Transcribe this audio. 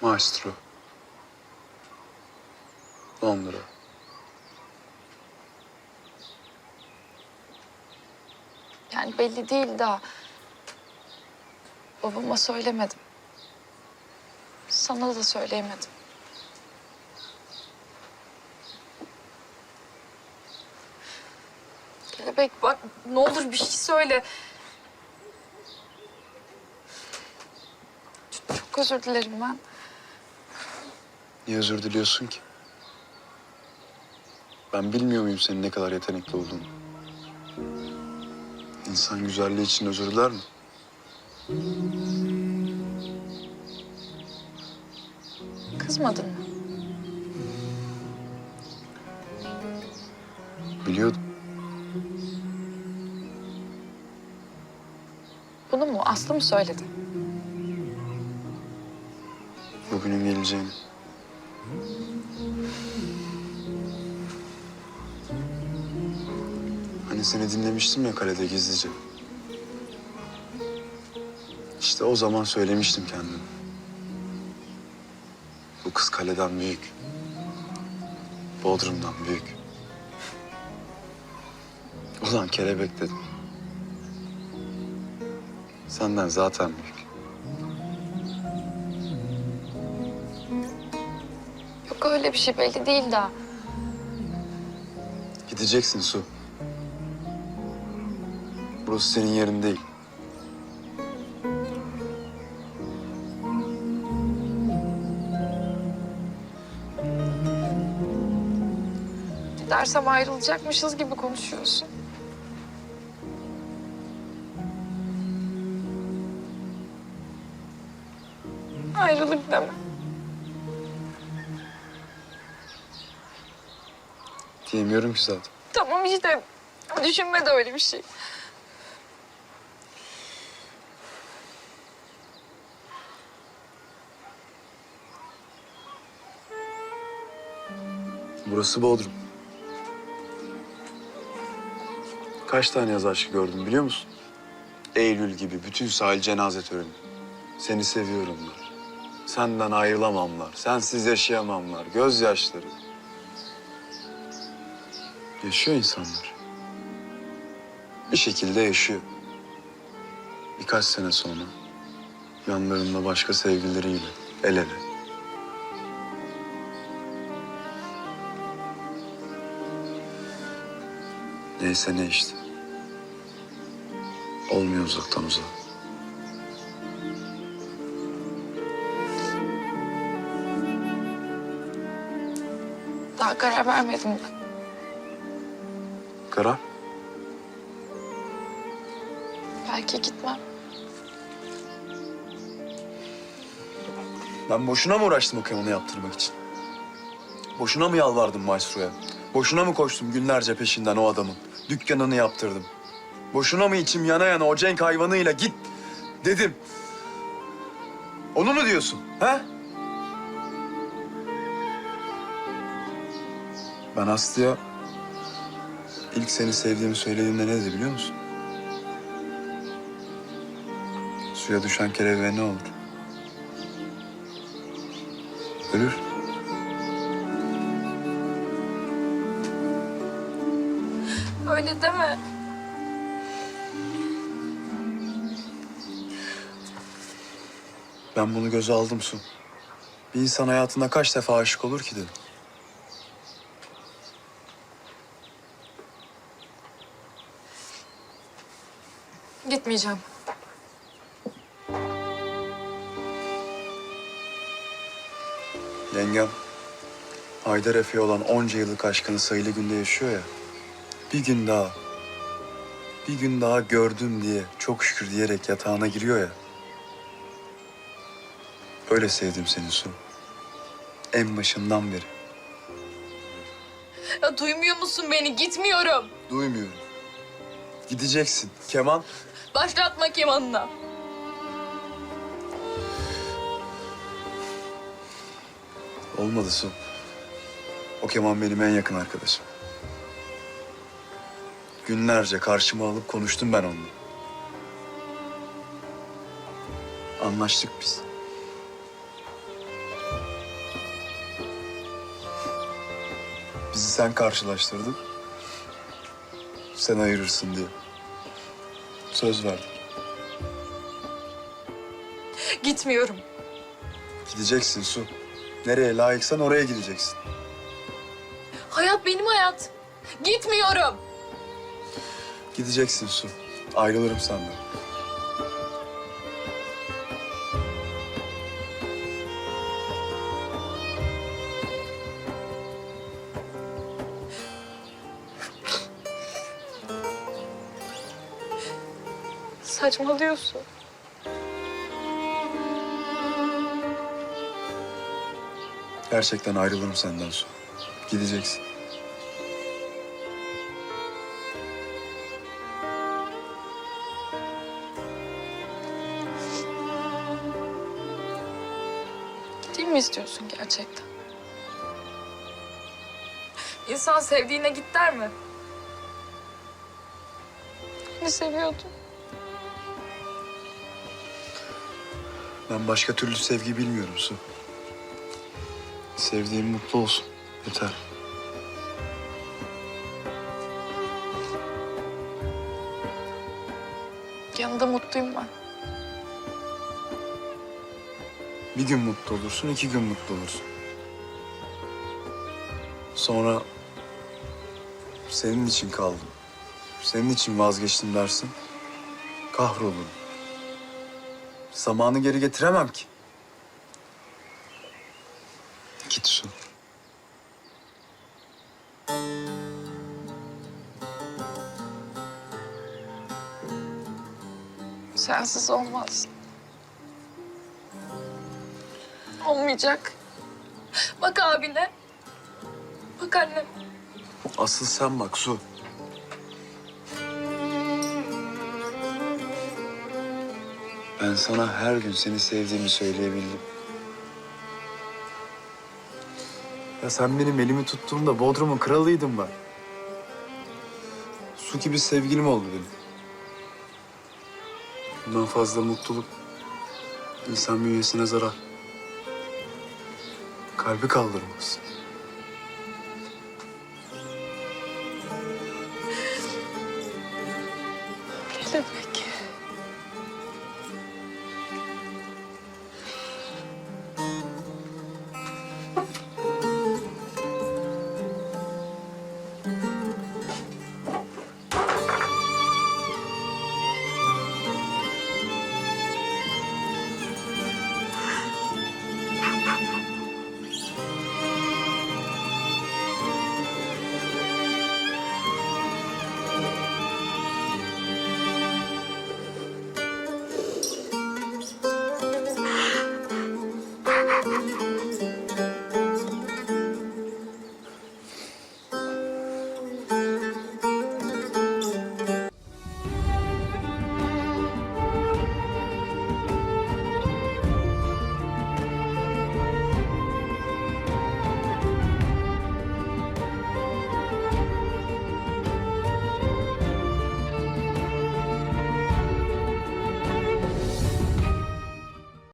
Maestro. Londra. Yani belli değil daha. Babama söylemedim. Sana da söyleyemedim. Kelebek bak ne olur bir şey söyle. Çok, özür dilerim ben. Niye özür diliyorsun ki? Ben bilmiyor muyum senin ne kadar yetenekli olduğunu? İnsan güzelliği için özür diler mi? Kızmadın mı? Biliyordum. Bunu mu? Aslı mı söyledi? Bugünün geleceğini. Hani seni dinlemiştim ya kalede gizlice. İşte o zaman söylemiştim kendime. Bu kız kaleden büyük. Bodrum'dan büyük. Ulan kelebek dedim. Senden zaten büyük. Yok öyle bir şey belli değil daha. Gideceksin Su. Burası senin yerin değil. Gidersem ayrılacakmışız gibi konuşuyorsun. Ayrılık deme. Diyemiyorum ki zaten. Tamam işte. Düşünme de öyle bir şey. Burası Bodrum. Kaç tane yaz aşkı gördüm biliyor musun? Eylül gibi bütün sahil cenaze töreni. Seni seviyorumlar. Senden ayrılamamlar. Sensiz yaşayamamlar. Gözyaşları. Yaşıyor insanlar. Bir şekilde yaşıyor. Birkaç sene sonra yanlarında başka sevgilileriyle el ele. Neyse ne işte. Olmuyor uzaktan uzağa. Daha karar vermedim ben. Karar? Belki gitmem. Ben boşuna mı uğraştım o kemanı yaptırmak için? Boşuna mı yalvardım maestroya? Boşuna mı koştum günlerce peşinden o adamın? Dükkanını yaptırdım. Boşuna mı içim yana yana o cenk hayvanıyla git dedim. Onu mu diyorsun? Ha? Ben Aslı'ya ilk seni sevdiğimi söylediğimde ne dedi biliyor musun? Suya düşen kelebeğe ne olur? Ölür. Öyle deme. Ben bunu göze aldım Su. Bir insan hayatında kaç defa aşık olur ki dedim. Gitmeyeceğim. Yengem, Haydar Efe'ye olan onca yıllık aşkını sayılı günde yaşıyor ya. Bir gün daha, bir gün daha gördüm diye çok şükür diyerek yatağına giriyor ya. Öyle sevdim seni Su. En başından beri. Ya duymuyor musun beni? Gitmiyorum. Duymuyorum. Gideceksin. Keman, Başlatma kemanına. olmadı Su. O keman benim en yakın arkadaşım. Günlerce karşıma alıp konuştum ben onunla. Anlaştık biz. Bizi sen karşılaştırdın. Sen ayırırsın diye. Söz verdim. Gitmiyorum. Gideceksin Su. Nereye layıksan oraya gideceksin. Hayat benim hayat. Gitmiyorum. Gideceksin Su. Ayrılırım senden. Saçmalıyorsun. Gerçekten ayrılırım senden Su. Gideceksin. Gideyim mi istiyorsun gerçekten? İnsan sevdiğine git der mi? Beni seviyordun. Ben başka türlü sevgi bilmiyorum Su. Sevdiğim mutlu olsun. Yeter. Yanında mutluyum ben. Bir gün mutlu olursun, iki gün mutlu olursun. Sonra senin için kaldım. Senin için vazgeçtim dersin. Kahrolurum. Zamanı geri getiremem ki. Git Su. Sensiz olmaz. Olmayacak. Bak abine. Bak annem. Asıl sen bak Su. Ben sana her gün seni sevdiğimi söyleyebildim. Ya sen benim elimi tuttuğunda Bodrum'un kralıydın ben. Su gibi sevgilim oldu benim. Bundan fazla mutluluk insan bünyesine zarar. Kalbi kaldırmaz. Ne demek?